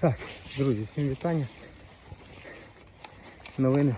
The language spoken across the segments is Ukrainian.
Так, друзі, всім вітання. Новини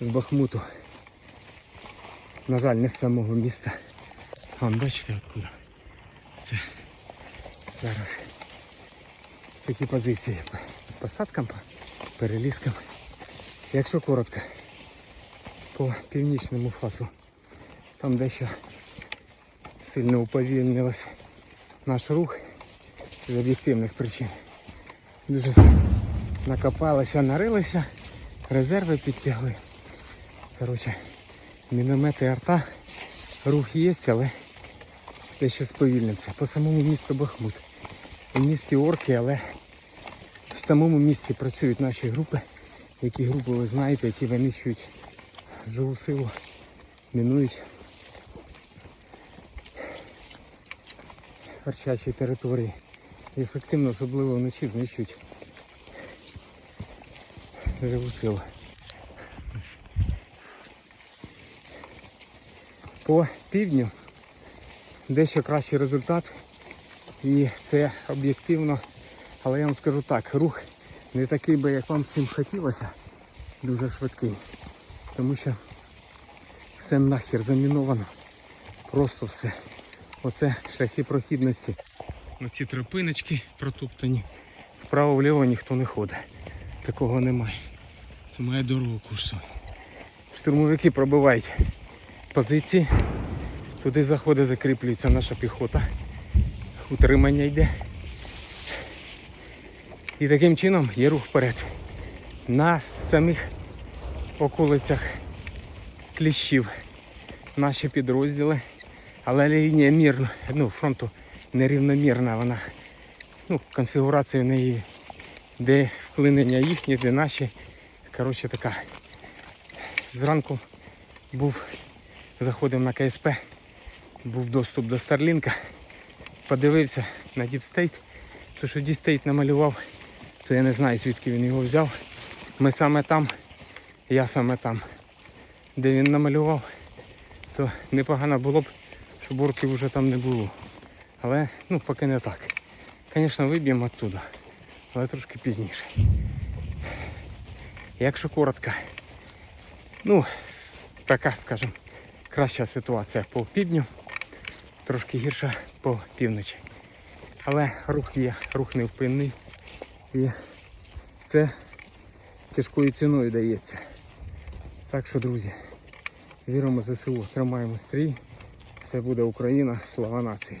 з Бахмуту. На жаль, не з самого міста. Вон, бачите откуда. Це зараз такі позиції по посадкам, по перелізкам. Якщо коротко, по північному фасу, там дещо сильно уповільнилось наш рух з об'єктивних причин. Дуже накопалися, нарилися, резерви підтягли. Коротше, міномети арта, рух є, але дещо сповільнився. По самому місту Бахмут. У місті Орки, але в самому місті працюють наші групи, які групи ви знаєте, які винищують живу силу, мінують харчачі території. Ефективно, особливо вночі, знищують живу силу. По півдню дещо кращий результат. І це об'єктивно. Але я вам скажу так, рух не такий би, як вам всім хотілося, дуже швидкий. Тому що все нахер заміновано. Просто все. Оце шляхи прохідності. Оці тропиночки протоптані. Вправо-вліво ніхто не ходить. Такого немає. Це має дорогу курсує. Штурмовики пробивають позиції. Туди заходить, закріплюється наша піхота. Утримання йде. І таким чином є рух вперед. На самих околицях кліщів наші підрозділи. Але лінія мірна, ну, фронту нерівномірна вона. Ну, конфігурація в неї, де вклинення їхні, де наші. Коротше така. Зранку був, заходив на КСП, був доступ до Старлінка, подивився на Діпстейт. То, що Діпстейт намалював, то я не знаю звідки він його взяв. Ми саме там, я саме там. Де він намалював, то непогано було б, щоб орків вже там не було. Але ну поки не так. Звісно, виб'ємо оттуда, але трошки пізніше. Якщо коротко, ну, така, скажімо, краща ситуація по півдню, трошки гірша по півночі. Але рух є, рух невпинний. І це тяжкою ціною дається. Так що, друзі, віримо ЗСУ, тримаємо стрій. Все буде Україна, слава нації.